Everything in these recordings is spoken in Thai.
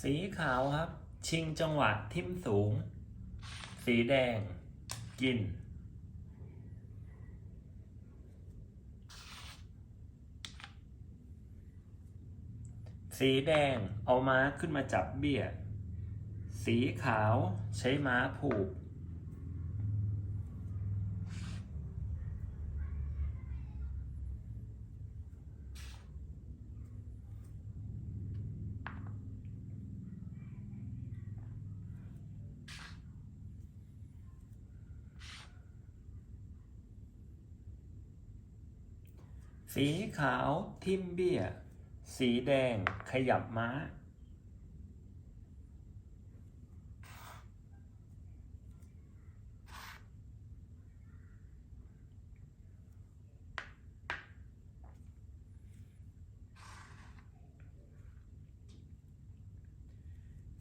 สีขาวครับ ชิงจังหวะทิมสูง สีแดง กิน สีแดงเอาม้าขึ้นมาจับเบี้ย สีขาวใช้ม้าผูก สีขาวทิมเบี้ย สีแดงขยับม้า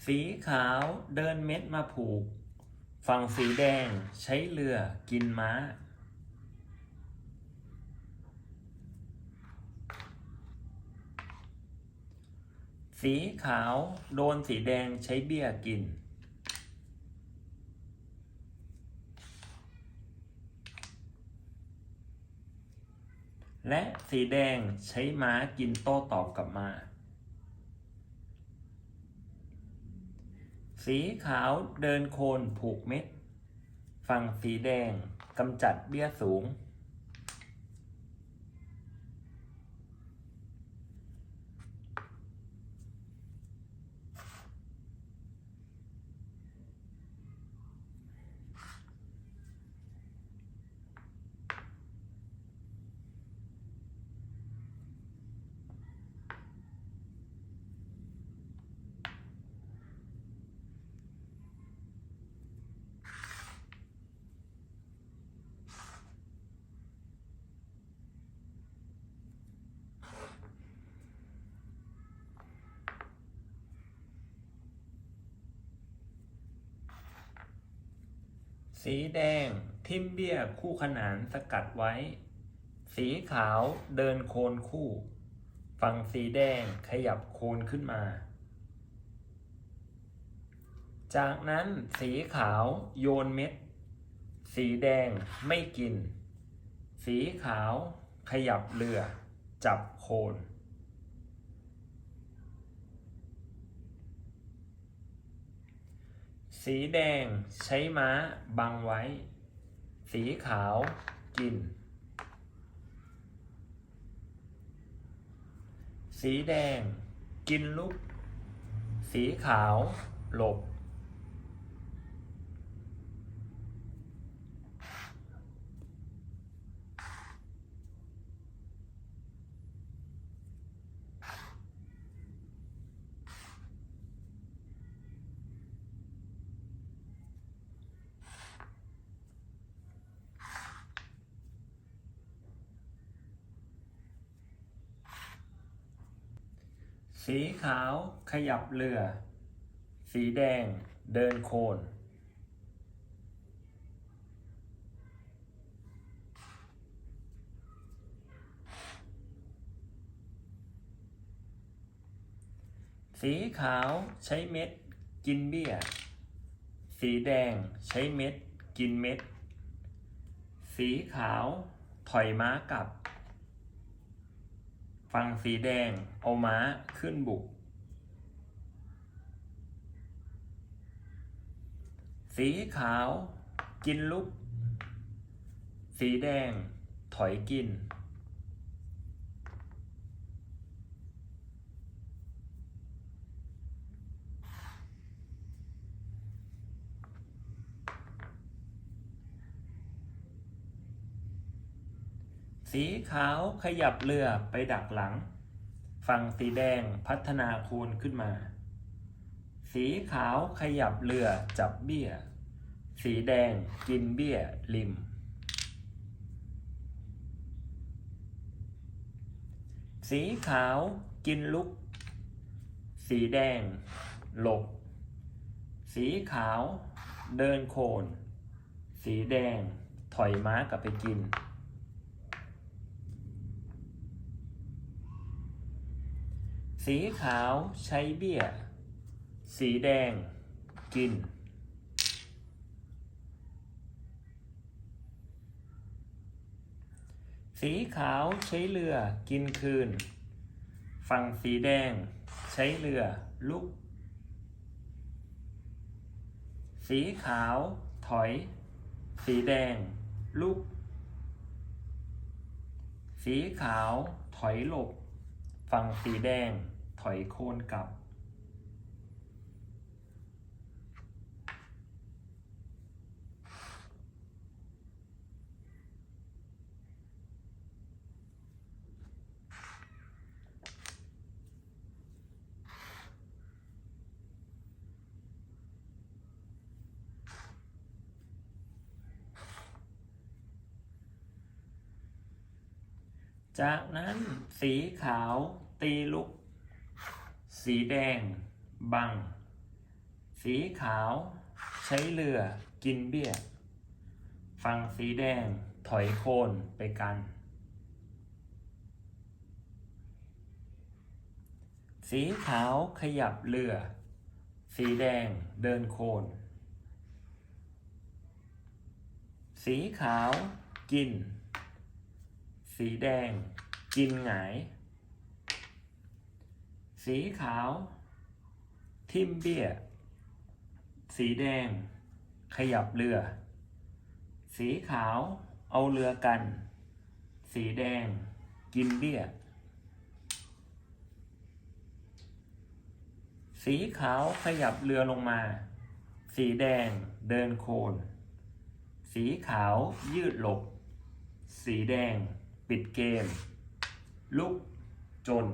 สีขาวเดินเม็ดมาผูก ฝั่งสีแดงใช้เรือกินม้า สีขาวโดนสีแดงใช้เบี้ยกิน และสีแดงใช้ม้ากินโต้ตอบกลับมา สีขาวเดินโคนผูกเม็ด ฝั่งสีแดงกำจัดเบี้ยสูง สีแดง ทิมเบี้ยคู่ขนานสกัดไว้ สีขาวเดินโคนคู่ ฝั่งสีแดงขยับโคนขึ้นมา จากนั้นสีขาวโยนเม็ด สีแดงไม่กิน สีขาวขยับเรือ จับโคน สีแดงใช้ม้าบังไว้ สีขาวกิน สีแดงกินลุก สีขาวหลบ สีขาวขยับเรือ สีแดงเดินโคน สีขาวใช้เม็ดกินเบี้ย สีแดงใช้เม็ดกินเม็ด สีขาวถอยม้ากลับ ฝั่งสีแดง เอาม้าขึ้นบุก สีขาว กินลุก สีแดง ถอยกิน สีขาวขยับเรือไปดักหลัง ฝั่งสีแดงพัฒนาโคนขึ้นมา สีขาวขยับเรือจับเบี้ย สีแดงกินเบี้ยริม สีขาวกินลุก สีแดง หลบ สีขาว เดินโคน สีแดงถอยม้ากลับไปกิน สีขาวใช้เบี้ย สีแดงกิน สีขาวใช้เรือกินคืน ฝั่งสีแดงใช้เรือลุก สีขาวถอย สีแดงลุก สีขาวถอยหลบ ฝั่งสีแดง อยโค่นกลับ จากนั้นสีขาวตีลุก สีแดง บัง สีขาว ใช้เรือ กินเบี้ยฝั่งสีแดง ถอยโคนไปกัน สีขาวขยับเรือ สีแดงเดินโคน สีขาวกิน สีแดงกินหงาย สีขาว ทิมเบี้ย สีแดง ขยับเรือ สีขาว เอาเรือกัน สีแดง กินเบี้ย สีขาวขยับเรือลงมา สีแดงเดินโคน สีขาวยืดหลบ สีแดง ปิดเกม ลุกจน